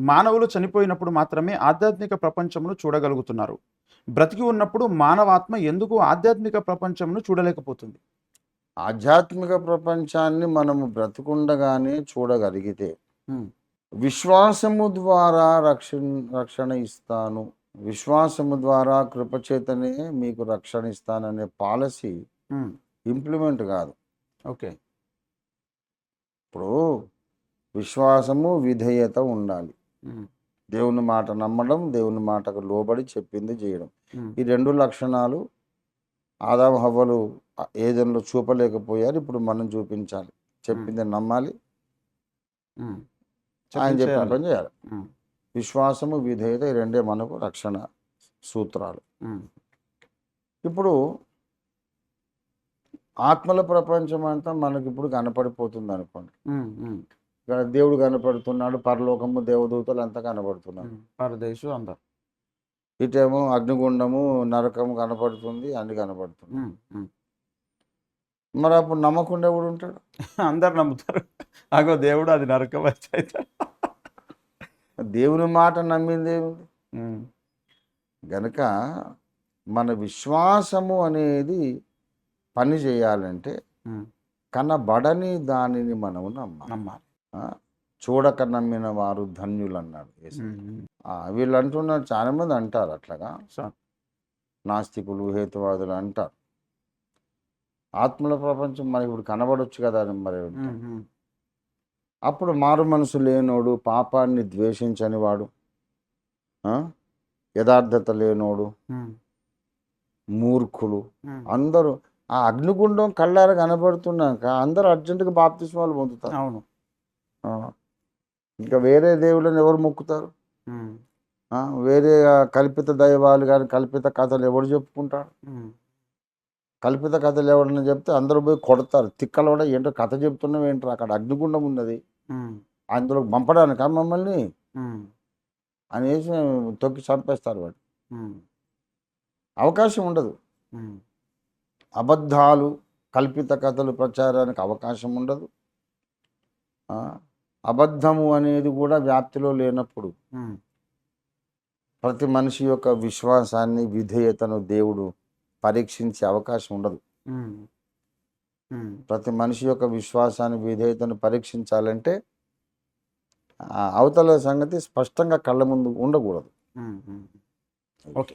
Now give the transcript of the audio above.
మానవులు చనిపోయినప్పుడు మాత్రమే ఆధ్యాత్మిక ప్రపంచమును చూడగలుగుతున్నారు. బ్రతికి ఉన్నప్పుడు మానవాత్మ ఎందుకు ఆధ్యాత్మిక ప్రపంచమును చూడలేకపోతుంది? ఆధ్యాత్మిక ప్రపంచాన్ని మనము బ్రతుకుండగానే చూడగలిగితే విశ్వాసము ద్వారా రక్షణ రక్షణ ఇస్తాను. విశ్వాసము ద్వారా కృపచేతనే మీకు రక్షణ ఇస్తాననే పాలసీ ఇంప్లిమెంట్ కాదు. ఓకే. ఇప్పుడు విశ్వాసము విధేయత ఉండాలి. దేవుని మాట నమ్మడం దేవుని మాటకు లోబడి చెప్పింది చేయడం. ఈ రెండు లక్షణాలు ఆదాం హవ్వలు ఏదైనా చూపలేకపోయారు ఇప్పుడు మనం చూపించాలి. చెప్పింది నమ్మాలి. ఆయన చెప్పిన చేయాలి. పని చేయాలి. విశ్వాసము విధేయత ఈ రెండే మనకు రక్షణ సూత్రాలు. ఇప్పుడు ఆత్మల ప్రపంచం అంతా మనకి ఇప్పుడు కనపడిపోతుంది అనుకోండి. ఇక్కడ దేవుడు కనపడుతున్నాడు పరలోకము దేవదూతలు అంతా కనపడుతున్నారు ఉమ్. పరదేశు అందరు. ఇటేమో అగ్నిగుండము నరకము కనపడుతుంది అన్ని కనపడుతుంది. మరి అప్పుడు నమ్మకుండా ఎవడు ఉంటాడు? అందరు నమ్ముతారు. అగో దేవుడు అది నరకం దేవుని మాట నమ్మింది ఏముంది? గనుక మన విశ్వాసము అనేది పని చేయాలంటే కనబడని దానిని మనము నమ్మాలి. చూడక నమ్మిన వారు ధన్యులు అన్నాడు వీళ్ళు అంటున్నారు చాలా మంది అంటారు అట్లాగా. నాస్తికులు హేతువాదులు అంటారు. ఆత్మల ప్రపంచం మనకి ఇప్పుడు కనబడొచ్చు కదా మరి. అప్పుడు మారు మనసు లేనోడు పాపాన్ని ద్వేషించని వాడు యథార్థత లేనోడు మూర్ఖులు. అందరూ ఆ అగ్నిగుండం కళ్ళారా కనబడుతున్నాక అందరూ అర్జెంటుగా బాప్తిస్మాలు పొందుతారు. అవును. ఇంకా వేరే దేవుళ్ళని ఎవరు మొక్కుతారు? వేరే కల్పిత దైవాలు కానీ కల్పిత కథలు ఎవరు చెప్పుకుంటారు. కల్పిత కథలు ఎవరన్నా చెప్తే అందరూ పోయి కొడతారు. తిక్కలు కూడా ఏంటో కథ చెప్తున్నావు ఏంటో అక్కడ అగ్నిగుండం ఉన్నది. అందులో పంపడానికా మమ్మల్ని? అనేసి తొక్కి చంపేస్తారు వాడు. అవకాశం ఉండదు. అబద్ధాలు కల్పిత కథలు ప్రచారానికి అవకాశం ఉండదు. అబద్ధము అనేది కూడా వ్యాప్తిలో లేనప్పుడు ప్రతి మనిషి యొక్క విశ్వాసాన్ని విధేయతను దేవుడు పరీక్షించే అవకాశం ఉండదు. ప్రతి మనిషి యొక్క విశ్వాసాన్ని విధేయతను పరీక్షించాలంటే అవతల సంగతి స్పష్టంగా కళ్ళ ముందు ఉండకూడదు. ఓకే.